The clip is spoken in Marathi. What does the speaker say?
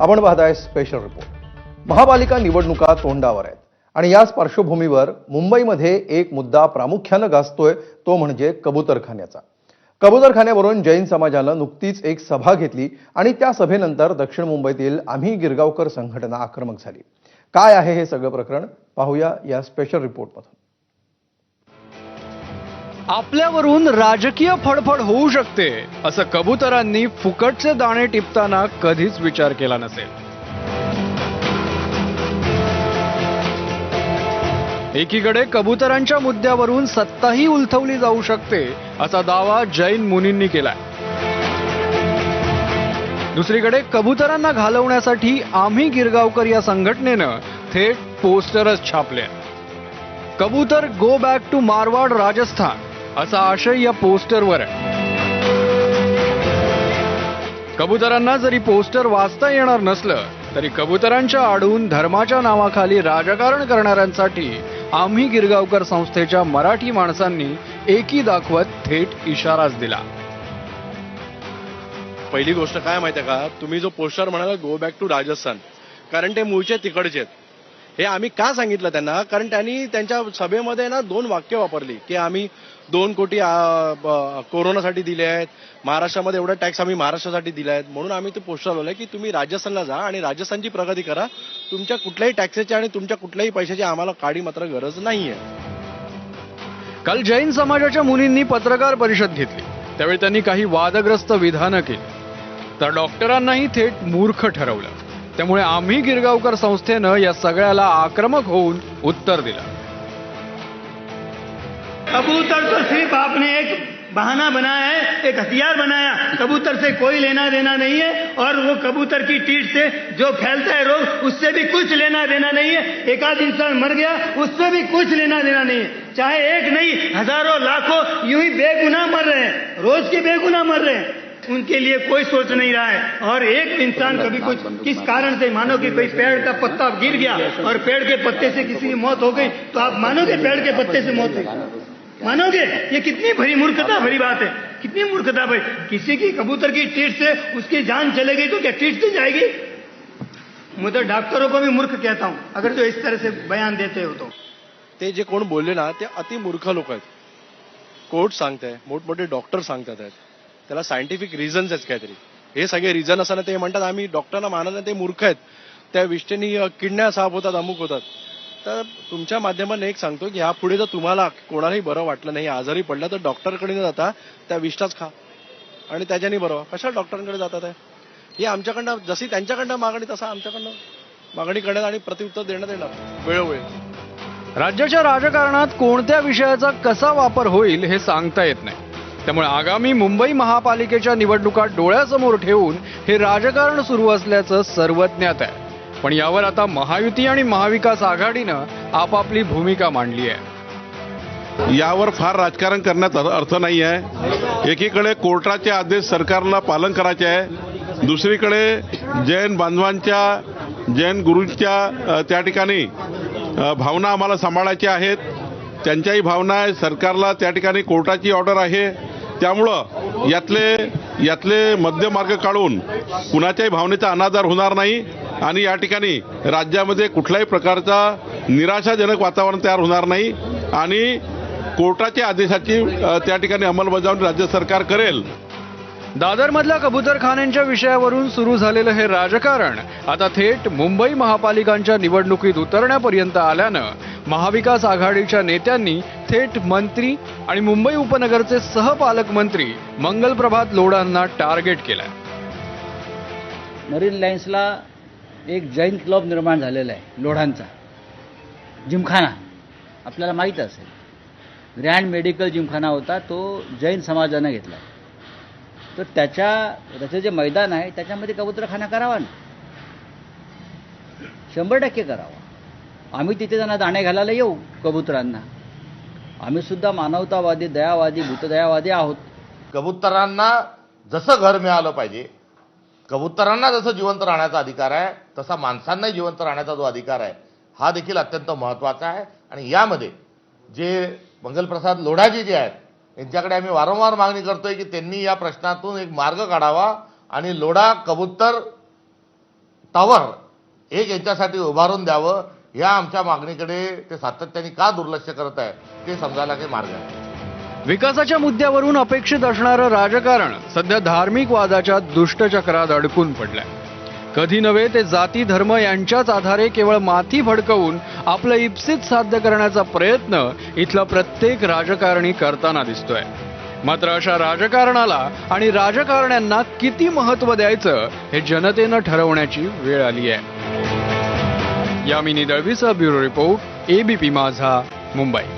आपण पाहताय स्पेशल रिपोर्ट महापालिका निवडणुका तोंडावर आहेत. आणि याच पार्श्वभूमीवर मुंबईमध्ये एक मुद्दा प्रामुख्यानं गाजतोय तो म्हणजे कबूतरखान्याचा. कबूतरखान्यावरून जैन समाजानं नुकतीच एक सभा घेतली आणि त्या सभेनंतर दक्षिण मुंबईतील आम्ही गिरगावकर संघटना आक्रमक झाली. काय आहे हे सगळं प्रकरण? पाहूया या स्पेशल रिपोर्टमधून आपल्यावरून राजकीय फडफड होऊ शकते असं कबुतरांनी फुकटचे दाणे टिपताना कधीच विचार केला नसेल. एकीकडे कबुतरांच्या मुद्द्यावरून सत्ताही उलथवली जाऊ शकते असा दावा जैन मुनींनी केलाय. दुसरीकडे कबुतरांना घालवण्यासाठी आम्ही गिरगावकर या संघटनेनं थेट पोस्टरच छापले. कबूतर go back to Marwad Rajasthan. असा आशय या पोस्टरवर आहे. कबुतरांना जरी पोस्टर वाचता येणार नसलं तरी कबुतरांच्या आडून धर्माच्या नावाखाली राजकारण करणाऱ्यांसाठी आम्ही गिरगावकर संस्थेच्या मराठी माणसांनी एकी दाखवत थेट इशाराच दिला. पहिली गोष्ट काय माहितीये का? तुम्ही जो पोस्टर म्हणाला गो बॅक टू राजस्थान कारण ते मूळचे तिकडचे आहेत हे आम्ही का सांगितलं त्यांना? कारण त्यांनी त्यांच्या सभेमध्ये ना दोन वाक्य वापरली की आम्ही दोन कोटी कोरोनासाठी दिले आहेत. महाराष्ट्रामध्ये एवढा टॅक्स आम्ही महाराष्ट्रासाठी दिले आहेत. म्हणून आम्ही ते पोस्टर लावलंय की तुम्ही राजस्थानला जा आणि राजस्थानची प्रगती करा. तुमच्या कुठल्याही टॅक्सेची आणि तुमच्या कुठल्याही पैशाची आम्हाला काडी मात्र गरज नाहीये. काल जैन समाजाच्या मुलींनी पत्रकार परिषद घेतली. त्यावेळी त्यांनी काही वादग्रस्त विधानं केली. तर डॉक्टरांनाही थेट मूर्ख ठरवलं. त्यामुळे गिरगावकर संस्थेनं या सगळ्याला आक्रमक होऊन उत्तर दिलं. कबूतर तो सिर्फ़ आपने एक बहाना बनाया है, एक हथियार बनाया। कबूतर से कोई लेना देना नहीं है, और वो कबूतर की टीट से जो फैलता है रोग, उससे भी कुछ लेना देना नहीं है। एक आध इंसान मर गया, उससे भी कुछ लेना देना नहीं है। चाहे एक नहीं, हज़ारों, लाखों, यूँ ही बेगुनाह मर रहे हैं। रोज के बेगुनाह मर रहे हैं। उनके लिए कोई सोच नहीं रहा है। और एक इंसान कभी कुछ किस कारण से मानो कि कोई पेड़ का पत्ता गिर गया और पेड़ के पत्ते से किसी की मौत हो गई तो आप मानोगे पेड़ के पत्ते से मौत हुई? मानोगे? ये कितनी भरी मूर्खता भरी बात है। कितनी मूर्खता भरी। किसी की कबूतर की टीट से उसकी जान चले गई तो क्या टीट से जाएगी? मैं तो डॉक्टरों को भी मूर्ख कहता हूँ अगर जो इस तरह से बयान देते हो तो। ते जे कोण बोलले ना ते अति मूर्ख लोक आहेत. कोर्ट सांगताय मोठमोठे डॉक्टर सांगतात आहेत त्याला सायंटिफिक रिझन्स आहेत काहीतरी. हे सगळे रिझन असताना ते म्हणतात आम्ही डॉक्टरना मानत नाही ते मूर्ख आहेत. त्या विष्टेनी किडण्या साफ होतात अमुक होतात. तर तुमच्या माध्यमाने एक सांगतो की पुढे जर तुम्हाला कोणालाही बरं वाटलं नाही आजारी पडलं तर डॉक्टरकडे न जाता त्या विष्टाच खा. आणि त्याच्याने बरं कशा कशाला डॉक्टरांकडे जातात आहे आमच्याकडनं जशी त्यांच्याकडनं मागणी तसं आमच्याकडनं मागणी करण्यात आणि प्रतिउत्तर देण्यात येणार. वेळोवेळी राज्याच्या राजकारणात कोणत्या विषयाचा कसा वापर होईल हे सांगता येत नाही. त्यामुळे आगामी मुंबई महापालिकेच्या निवडणुका डोळ्यासमोर ठेवून हे राजकारण सुरू असल्याचं सर्वज्ञात आहे. पण यावर आता महायुती आणि महाविकास आघाडीनं आपापली भूमिका मांडली आहे. यावर फार राजकारण करण्यात अर्थ नाही आहे. एकीकडे कोर्टाचे आदेश सरकारला पालन करायचे आहे. दुसरीकडे जैन बांधवांच्या जैन गुरूंच्या त्या ठिकाणी भावना आम्हाला सांभाळायच्या आहेत. त्यांच्याही भावना आहे. सरकारला त्या ठिकाणी कोर्टाची ऑर्डर आहे. त्यामुळं यातले यातले मध्यमार्ग काढून कुणाच्याही भावनेचा अनादर होणार नाही आणि या ठिकाणी राज्यामध्ये कुठल्याही प्रकारचा निराशाजनक वातावरण तयार होणार नाही आणि कोर्टाच्या आदेशाची त्या ठिकाणी अंमलबजावणी राज्य सरकार करेल. दादरमधल्या कबूतरखान्यांच्या विषयावरून सुरू झालेलं हे राजकारण आता थेट मुंबई महापालिकांच्या निवडणुकीत उतरण्यापर्यंत आल्यानं महाविकास आघाडीच्या नेत्यांनी थेट मंत्री आणि मुंबई उपनगरचे सहपालकमंत्री मंगलप्रभात लोढांना टार्गेट केलाय. मरीन लाईन्सला एक जैन क्लब निर्माण झालेला आहे लोढांचा. जिमखाना. आपल्याला माहीत असेल. ग्रँड मेडिकल जिमखाना होता तो जैन समाजानं घेतला तर त्याच्या त्याचं जे मैदान आहे त्याच्यामध्ये कबूतरखाना करावा ना. शंभर टक्के करावा. आम्ही तिथे त्यांना दाणे घालायला येऊ कबुतरांना. आम्ही सुद्धा मानवतावादी दयावादी भूतदयावादी आहोत. कबुतरांना जसं घर मिळालं पाहिजे कबुतरांना जसं जिवंत राहण्याचा अधिकार आहे तसा माणसांनाही जिवंत राहण्याचा जो अधिकार आहे हा देखील अत्यंत महत्त्वाचा आहे. आणि यामध्ये जे मंगलप्रसाद लोढाजी जे आहेत यांच्याकडे आम्ही वारंवार मागणी करतोय की त्यांनी या प्रश्नातून एक मार्ग काढावा आणि लोढा कबूतर टॉवर एक यांच्यासाठी उभारून द्यावं. या आमच्या मागणीकडे ते सातत्याने का दुर्लक्ष करत आहे ते समजायला काही मार्ग आहे विकासाच्या मुद्द्यावरून अपेक्षित असणारं राजकारण सध्या धार्मिक वादाच्या दुष्टचक्रात अडकून पडलंय. कधी नव्हे ते जाती धर्म यांच्याच आधारे केवळ माथी फडकवून आपलं इप्सित साध्य करण्याचा प्रयत्न इथला प्रत्येक राजकारणी करताना दिसतोय. मात्र अशा राजकारणाला आणि राजकारण्यांना किती महत्त्व द्यायचं हे जनतेनं ठरवण्याची वेळ आली आहे Yamini दळवीचा bureau report ABP Majha Mumbai.